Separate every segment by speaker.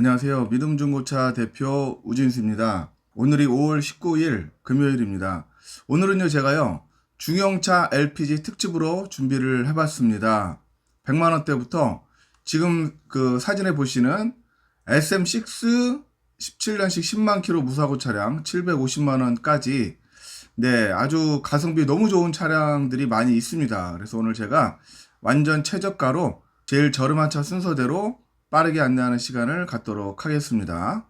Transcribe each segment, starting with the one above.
Speaker 1: 안녕하세요. 믿음중고차 대표 우진수입니다. 오늘이 5월 19일 금요일입니다. 오늘은요, 제가요, 중형차 LPG 특집으로 준비를 해봤습니다. 100만원대부터 지금 그 사진에 보시는 SM6 17년식 10만 킬로 무사고 차량 750만원까지 네, 아주 가성비 너무 좋은 차량들이 많이 있습니다. 그래서 오늘 제가 완전 최저가로 제일 저렴한 차 순서대로 빠르게 안내하는 시간을 갖도록 하겠습니다.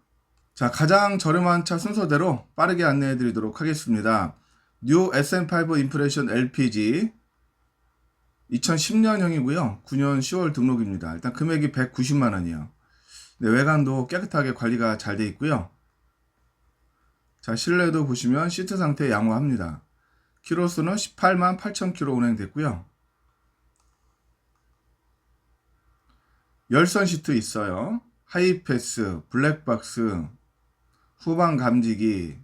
Speaker 1: 자, 가장 저렴한 차 순서대로 빠르게 안내해 드리도록 하겠습니다. 뉴 SM5 인프레션 LPG 2010년형이고요. 9년 10월 등록입니다. 일단 금액이 190만 원이에요. 네, 외관도 깨끗하게 관리가 잘 돼 있고요. 자, 실내도 보시면 시트 상태 양호합니다. 키로수는 18만 8천 킬로 운행됐고요. 열선 시트 있어요. 하이패스, 블랙박스, 후방 감지기,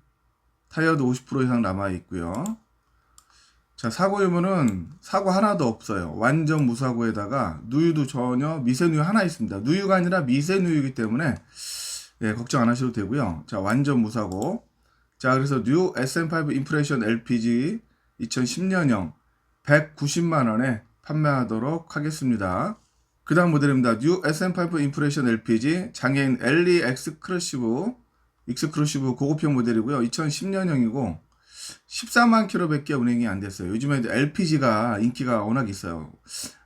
Speaker 1: 타이어도 50% 이상 남아 있고요. 자, 사고 유무는 사고 하나도 없어요. 완전 무사고에다가 누유도 전혀 미세누유 하나 있습니다. 누유가 아니라 미세누유이기 때문에 예, 걱정 안 하셔도 되고요. 자, 완전 무사고. 자, 그래서 뉴 SM5 인프레션 LPG 2010년형 190만 원에 판매하도록 하겠습니다. 그 다음 모델입니다. 뉴 SM5 인프레션 LPG 장애인 엘리 엑스크루시브 익스크루시브 고급형 모델이고요. 2010년형이고 14만 킬로밖에 운행이 안 됐어요. 요즘에 LPG가 인기가 워낙 있어요.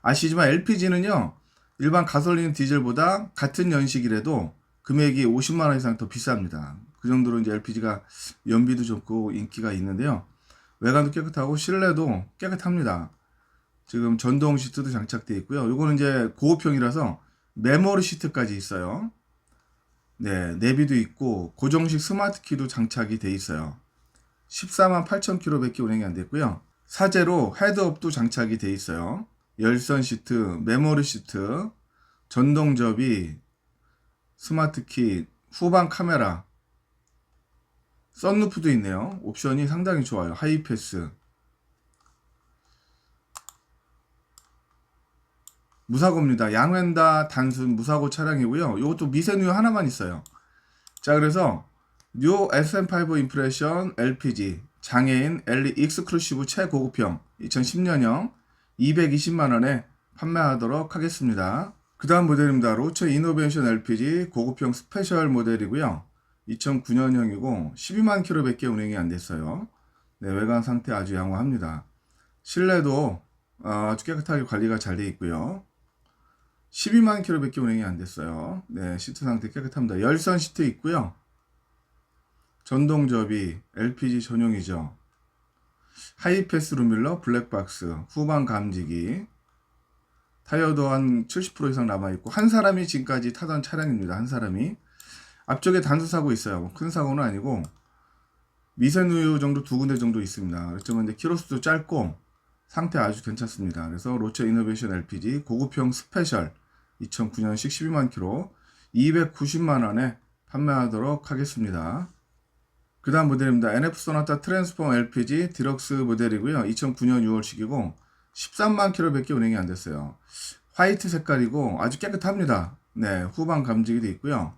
Speaker 1: 아시지만 LPG는요. 일반 가솔린 디젤보다 같은 연식이라도 금액이 50만 원 이상 더 비쌉니다. 그 정도로 이제 LPG가 연비도 좋고 인기가 있는데요. 외관도 깨끗하고 실내도 깨끗합니다. 지금 전동 시트도 장착되어 있고요. 요거는 이제 고급형이라서 메모리 시트까지 있어요. 네, 내비도 있고 고정식 스마트 키도 장착이 돼 있어요. 14만 8천 킬로밖에 운행이 안 됐고요. 사제로 헤드업도 장착이 돼 있어요. 열선 시트, 메모리 시트, 전동 접이, 스마트 키, 후방 카메라, 썬루프도 있네요. 옵션이 상당히 좋아요. 하이패스. 무사고입니다. 양wen다 단순 무사고 차량이고요. 이것도 미세누유 하나만 있어요. 자, 그래서 뉴 SM5 인프레션 LPG 장애인 엘리 익스크루시브 최고급형 2010년형 220만 원에 판매하도록 하겠습니다. 그 다음 모델입니다. 로체 이노베이션 LPG 고급형 스페셜 모델이고요. 2009년형이고 12만 킬로밖에 운행이 안 됐어요. 네, 외관 상태 아주 양호합니다. 실내도 어, 아주 깨끗하게 관리가 잘 되어 있고요. 12만 킬로밖에 운행이 안 됐어요. 네, 시트 상태 깨끗합니다. 열선 시트 있고요. 전동 접이 LPG 전용이죠. 하이패스 루밀러 블랙박스 후방 감지기 타이어도 한 70% 이상 남아있고 한 사람이 지금까지 타던 차량입니다. 한 사람이 앞쪽에 단수 사고 있어요. 뭐 큰 사고는 아니고 미세누유 정도 두 군데 정도 있습니다. 그렇지만 이제 키로수도 짧고 상태 아주 괜찮습니다. 그래서 로체 이노베이션 LPG 고급형 스페셜 2009년식 12만 킬로 290만 원에 판매하도록 하겠습니다. 그 다음 모델입니다. NF 소나타 트랜스폼 LPG 디럭스 모델이고요. 2009년 6월식이고 13만 킬로밖에 운행이 안 됐어요. 화이트 색깔이고 아주 깨끗합니다. 네, 후방 감지기도 있고요.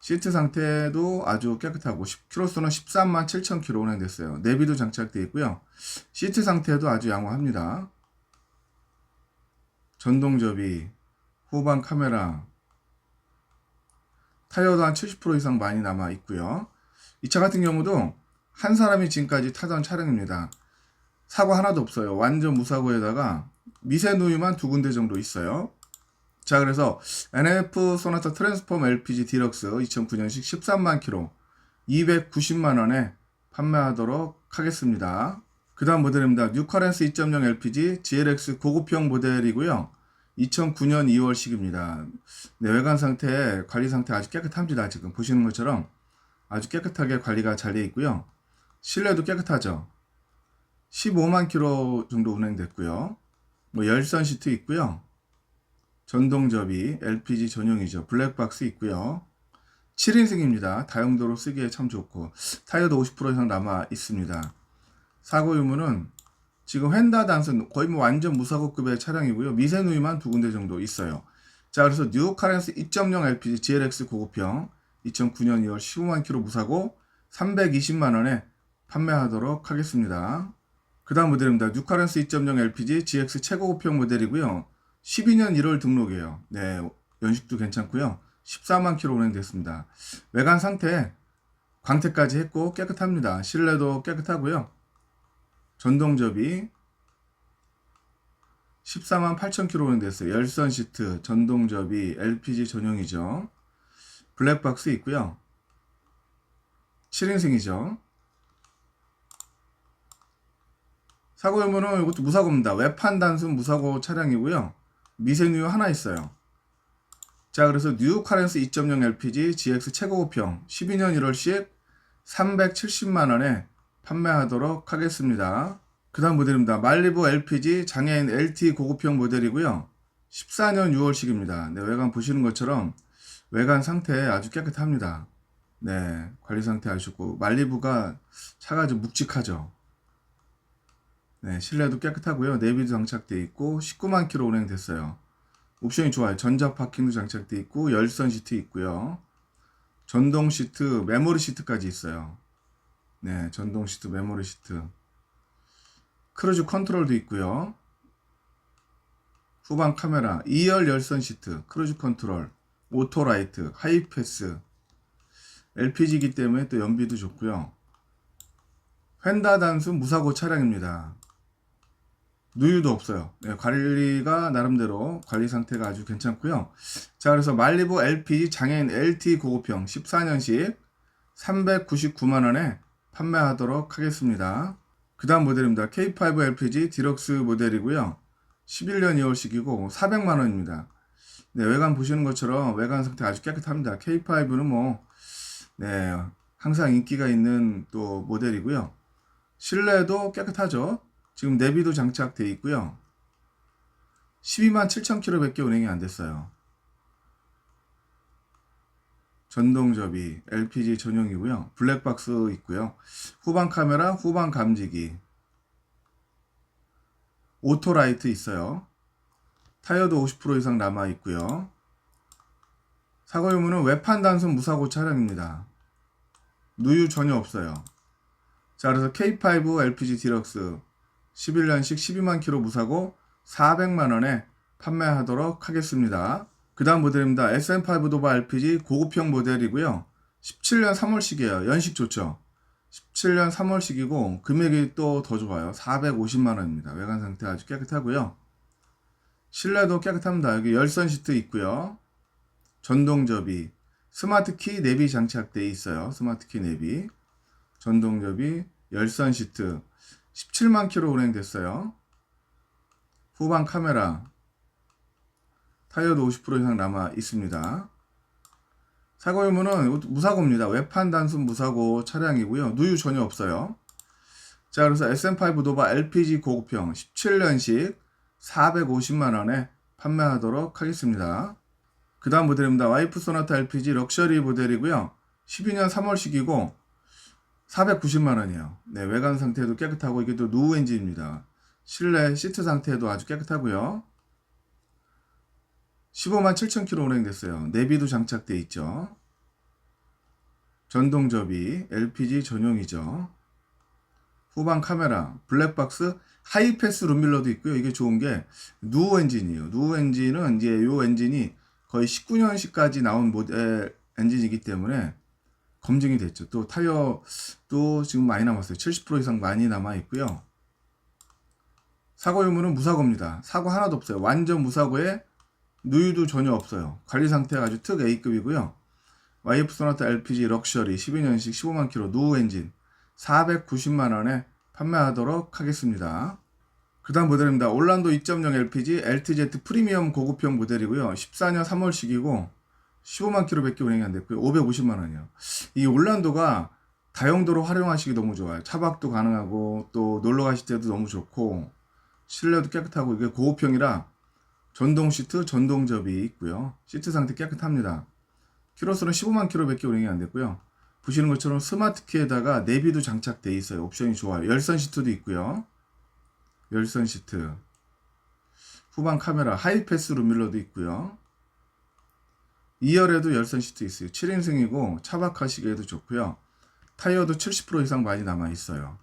Speaker 1: 시트 상태도 아주 깨끗하고 10km수는 13만 7천 킬로 운행됐어요. 내비도 장착되어 있고요. 시트 상태도 아주 양호합니다. 전동 접이, 후방 카메라, 타이어도 한 70% 이상 많이 남아 있고요. 이 차 같은 경우도 한 사람이 지금까지 타던 차량입니다. 사고 하나도 없어요. 완전 무사고에다가 미세누유만 두 군데 정도 있어요. 자, 그래서 NF 소나타 트랜스폼 LPG 디럭스 2009년식 13만 킬로 290만 원에 판매하도록 하겠습니다. 그 다음 모델입니다. 뉴커렌스 2.0 LPG GLX 고급형 모델이고요. 2009년 2월식입니다. 네, 외관 상태, 관리 상태 아주 깨끗합니다. 지금 보시는 것처럼 아주 깨끗하게 관리가 잘 되어 있고요. 실내도 깨끗하죠. 15만 킬로 정도 운행됐고요. 뭐 열선 시트 있고요. 전동 접이 LPG 전용이죠. 블랙박스 있고요. 7인승입니다. 다용도로 쓰기에 참 좋고 타이어도 50% 이상 남아 있습니다. 사고 유무는 지금 휀다 단순 거의 뭐 완전 무사고급의 차량이고요. 미세누이만 두 군데 정도 있어요. 자, 그래서 뉴 카렌스 2.0 LPG GLX 고급형 2009년 2월 15만 킬로 무사고 320만 원에 판매하도록 하겠습니다. 그 다음 모델입니다. 뉴카렌스 2.0 LPG GX 최고급형 모델이고요. 12년 1월 등록이에요. 네, 연식도 괜찮고요. 14만 킬로 운행됐습니다. 외관 상태 광택까지 했고 깨끗합니다. 실내도 깨끗하고요. 전동 접이 14만 8천 킬로 운행됐어요. 열선 시트, 전동 접이, LPG 전용이죠. 블랙박스 있고요. 7인승이죠. 사고 유무는 이것도 무사고입니다. 외판 단순 무사고 차량이고요. 미세누유 하나 있어요. 자, 그래서 뉴 카렌스 2.0 LPG GX 최고급형 12년 1월식 370만 원에 판매하도록 하겠습니다. 그 다음 모델입니다. 말리부 LPG 장애인 LT 고급형 모델이고요. 14년 6월식입니다. 네, 외관 보시는 것처럼 외관 상태 아주 깨끗합니다. 네, 관리 상태 아주 좋고 말리부가 차가 좀 묵직하죠. 네, 실내도 깨끗하고요. 내비도 장착되어 있고 19만 킬로 운행됐어요. 옵션이 좋아요. 전자 파킹도 장착되어 있고 열선 시트 있고요. 전동 시트, 메모리 시트까지 있어요. 네, 전동 시트, 메모리 시트. 크루즈 컨트롤도 있고요. 후방 카메라, 2열 열선 시트, 크루즈 컨트롤, 오토 라이트, 하이패스, LPG이기 때문에 또 연비도 좋고요. 휀다 단순 무사고 차량입니다. 누유도 없어요. 네, 관리가 나름대로 관리 상태가 아주 괜찮고요. 자, 그래서 말리부 LPG 장애인 LT 고급형 14년식 399만 원에 판매하도록 하겠습니다. 그 다음 모델입니다. K5 LPG 디럭스 모델이고요. 11년 2월식이고 400만 원입니다. 네, 외관 보시는 것처럼 외관 상태 아주 깨끗합니다. K5는 뭐, 네, 항상 인기가 있는 또 모델이고요. 실내도 깨끗하죠. 지금 내비도 장착되어 있고요. 12만 7천 킬로밖에 운행이 안 됐어요. 전동 접이 LPG 전용이고요. 블랙박스 있고요. 후방 카메라, 후방 감지기. 오토라이트 있어요. 타이어도 50% 이상 남아 있고요. 사고 유무는 외판 단순 무사고 차량입니다. 누유 전혀 없어요. 자, 그래서 K5 LPG 디럭스 11년식 12만 킬로 무사고 400만 원에 판매하도록 하겠습니다. 그 다음 모델입니다. SM5 도바 LPG 고급형 모델이고요. 17년 3월식이에요. 연식 좋죠? 17년 3월식이고 금액이 또 더 좋아요. 450만 원입니다. 외관 상태 아주 깨끗하고요. 실내도 깨끗합니다. 여기 열선 시트 있고요. 전동 접이, 스마트 키 내비 장착되어 있어요. 스마트 키 내비, 전동 접이, 열선 시트, 17만 킬로 운행됐어요. 후방 카메라, 타이어도 50% 이상 남아 있습니다. 사고 유무는 무사고입니다. 외판 단순 무사고 차량이고요. 누유 전혀 없어요. 자, 그래서 SM5 도바 LPG 고급형 17년식 450만 원에 판매하도록 하겠습니다. 그 다음 모델입니다. 와이프 소나타 LPG 럭셔리 모델이고요. 12년 3월식이고 490만 원이에요. 네, 외관 상태도 깨끗하고 이게 또 노후 엔진입니다. 실내 시트 상태도 아주 깨끗하고요. 15만 7천 킬로 운행 됐어요. 내비도 장착돼 있죠. 전동 접이 LPG 전용이죠. 후방 카메라, 블랙박스, 하이패스 룸밀러도 있고요. 이게 좋은 게 누우 엔진이에요. 누우 엔진은 이제 요 엔진이 거의 19년식까지 나온 모델 엔진이기 때문에 검증이 됐죠. 또 타이어도 지금 많이 남았어요. 70% 이상 많이 남아 있고요. 사고 유무는 무사고입니다. 사고 하나도 없어요. 완전 무사고에 누유도 전혀 없어요. 관리 상태가 아주 특 A급이고요. YF 소나타 LPG 럭셔리 12년식 15만 킬로 노후 엔진 490만 원에 판매하도록 하겠습니다. 그 다음 모델입니다. 올란도 2.0 LPG LTZ 프리미엄 고급형 모델이고요. 14년 3월식이고 15만 킬로밖에 운행이 안 됐고요. 550만 원이요. 이 올란도가 다용도로 활용하시기 너무 좋아요. 차박도 가능하고 또 놀러 가실 때도 너무 좋고 실내도 깨끗하고 이게 고급형이라 전동 시트, 전동 접이 있고요. 시트 상태 깨끗합니다. 키로수는 15만 킬로밖에 운행이 안 됐고요. 보시는 것처럼 스마트 키에다가 내비도 장착되어 있어요. 옵션이 좋아요. 열선 시트도 있고요. 열선 시트. 후방 카메라 하이패스 룸밀러도 있고요. 2열에도 열선 시트 있어요. 7인승이고 차박하시기에도 좋고요. 타이어도 70% 이상 많이 남아 있어요.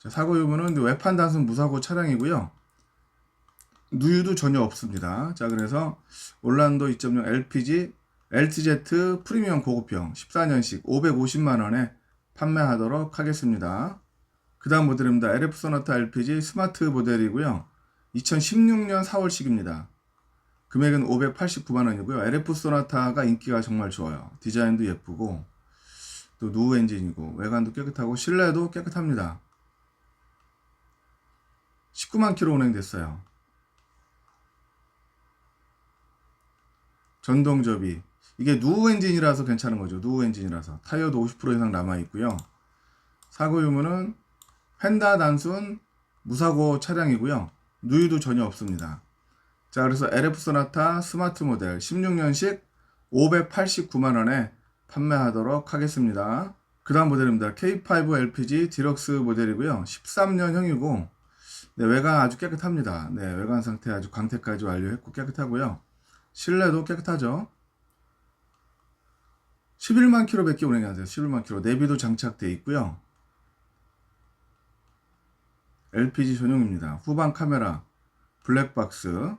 Speaker 1: 자, 사고 유무는 외판 단순 무사고 차량이고요. 누유도 전혀 없습니다. 자, 그래서 올란도 2.0 LPG LTZ 프리미엄 고급형 14년식 550만 원에 판매하도록 하겠습니다. 그 다음 모델입니다. LF 소나타 LPG 스마트 모델이고요. 2016년 4월식입니다. 금액은 589만 원이고요. LF 소나타가 인기가 정말 좋아요. 디자인도 예쁘고 또 누우 엔진이고 외관도 깨끗하고 실내도 깨끗합니다. 19만 킬로 운행됐어요. 전동 접이 이게 누우 엔진이라서 괜찮은 거죠. 누우 엔진이라서 타이어도 50% 이상 남아 있고요. 사고 유무는 펜다 단순 무사고 차량이고요. 누유도 전혀 없습니다. 자, 그래서 LF 소나타 스마트 모델 16년식 589만 원에 판매하도록 하겠습니다. 그 다음 모델입니다. K5 LPG 디럭스 모델이고요. 13년형이고 네, 외관 아주 깨끗합니다. 네, 외관 상태 아주 광택까지 완료했고 깨끗하고요. 실내도 깨끗하죠. 11만 킬로밖에 돼요. 11만 킬로. 내비도 장착되어 있고요. LPG 전용입니다. 후방 카메라, 블랙박스,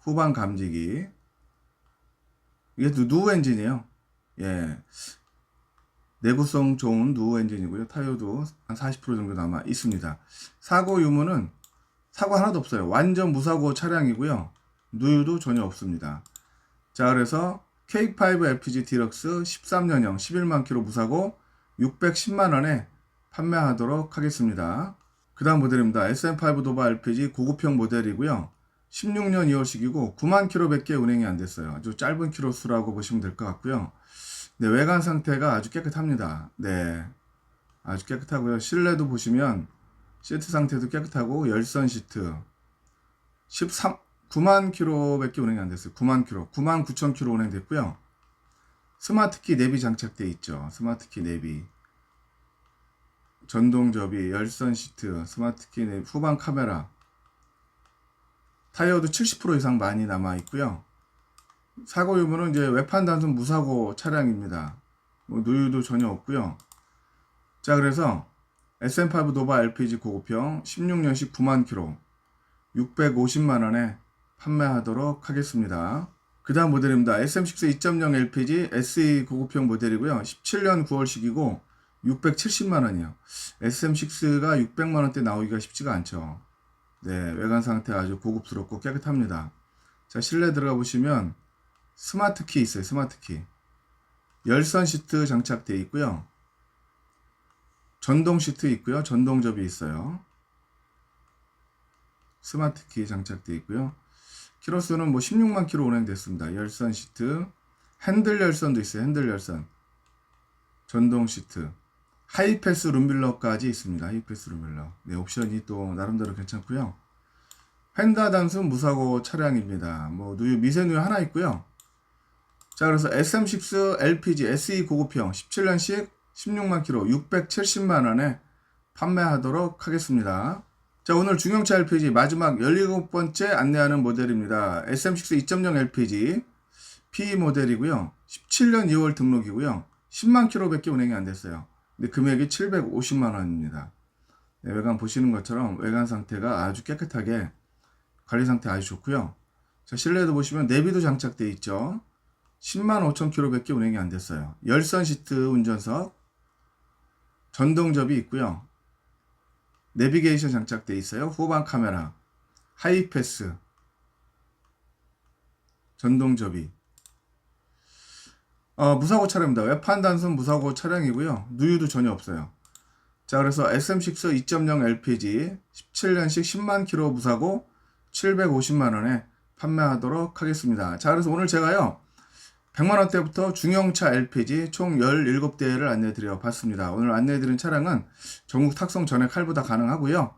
Speaker 1: 후방 감지기. 이게 또 누우 엔진이에요. 예. 내구성 좋은 누우 엔진이고요. 타이어도 한 40% 정도 남아 있습니다. 사고 유무는 사고 하나도 없어요. 완전 무사고 차량이고요. 누유도 전혀 없습니다. 자, 그래서 K5 LPG 디럭스 13년형 11만 킬로 무사고 610만 원에 판매하도록 하겠습니다. 그 다음 모델입니다. SM5 도바 LPG 고급형 모델이고요. 16년 2월식이고 9만 킬로밖에 운행이 안 됐어요. 아주 짧은 킬로 수라고 보시면 될 것 같고요. 네, 외관 상태가 아주 깨끗합니다. 네. 아주 깨끗하고요. 실내도 보시면 시트 상태도 깨끗하고 열선 시트 13 9만 킬로밖에 운행이 안 됐어요. 9만 킬로, 9만 9천 킬로 운행됐고요. 스마트키 내비 장착돼 있죠. 스마트키 내비. 전동 접이, 열선 시트, 스마트키 내비, 후방 카메라. 타이어도 70% 이상 많이 남아 있고요. 사고 유무는 이제 외판 단순 무사고 차량입니다. 뭐 누유도 전혀 없고요. 자, 그래서 SM5 노바 LPG 고급형 16년식 9만 킬로 650만 원에 판매하도록 하겠습니다. 그 다음 모델입니다. SM6 2.0 LPG SE 고급형 모델이고요. 17년 9월식이고 670만 원이요. SM6가 600만 원대 나오기가 쉽지가 않죠. 네, 외관 상태 아주 고급스럽고 깨끗합니다. 자, 실내 들어가 보시면 스마트 키 있어요. 스마트 키. 열선 시트 장착되어 있고요. 전동 시트 있고요. 전동 접이 있어요. 스마트 키 장착되어 있고요. 키로수는 뭐 16만 킬로 운행됐습니다. 열선 시트, 핸들 열선도 있어요. 핸들 열선, 전동 시트, 하이패스 룸빌러까지 있습니다. 하이패스 룸빌러. 네, 옵션이 또 나름대로 괜찮고요. 펜다 단순 무사고 차량입니다. 뭐 누유 미세 누유 하나 있고요. 자, 그래서 SM6 LPG SE 고급형 17년식 16만 킬로 670만 원에 판매하도록 하겠습니다. 자, 오늘 중형차 LPG 마지막 17번째 안내하는 모델입니다. SM6 2.0 LPG P 모델이고요. 17년 2월 등록이고요. 10만 킬로밖에 운행이 안 됐어요. 근데 금액이 750만 원입니다. 네, 외관 보시는 것처럼 외관 상태가 아주 깨끗하게 관리 상태 아주 좋고요. 자, 실내도 보시면 내비도 장착되어 있죠. 10만 5천 킬로밖에 운행이 안 됐어요. 열선 시트 운전석, 전동접이 있고요. 내비게이션 장착되어 있어요. 후방 카메라, 하이패스, 전동 접이. 어, 무사고 차량입니다. 외판 단순 무사고 차량이고요. 누유도 전혀 없어요. 자, 그래서 SM6 2.0 LPG 17년식 10만 킬로 무사고 750만 원에 판매하도록 하겠습니다. 자, 그래서 오늘 제가요. 100만 원대부터 중형차 LPG 총 17대를 안내 드려 봤습니다. 오늘 안내 드린 차량은 전국 탁송 전액 할부다 가능하고요.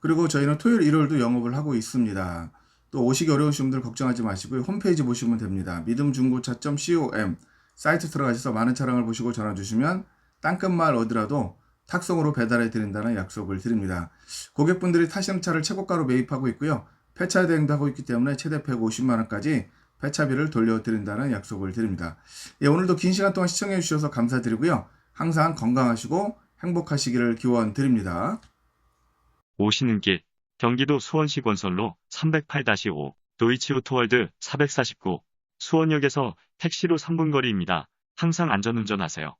Speaker 1: 그리고 저희는 토요일 일요일도 영업을 하고 있습니다. 또 오시기 어려우신 분들 걱정하지 마시고요. 홈페이지 보시면 됩니다. 믿음중고차.com 사이트 들어가셔서 많은 차량을 보시고 전화 주시면 땅끝마을 어디라도 탁송으로 배달해 드린다는 약속을 드립니다. 고객분들이 타시는 차를 최고가로 매입하고 있고요. 폐차 대행도 하고 있기 때문에 최대 150만 원까지 폐차비를 돌려드린다는 약속을 드립니다. 예, 오늘도 긴 시간 동안 시청해 주셔서 감사드리고요. 항상 건강하시고 행복하시기를 기원 드립니다.
Speaker 2: 오시는 길 경기도 수원시 건설로 308-5 도이치오토월드 449 수원역에서 택시로 3분 거리입니다. 항상 안전운전하세요.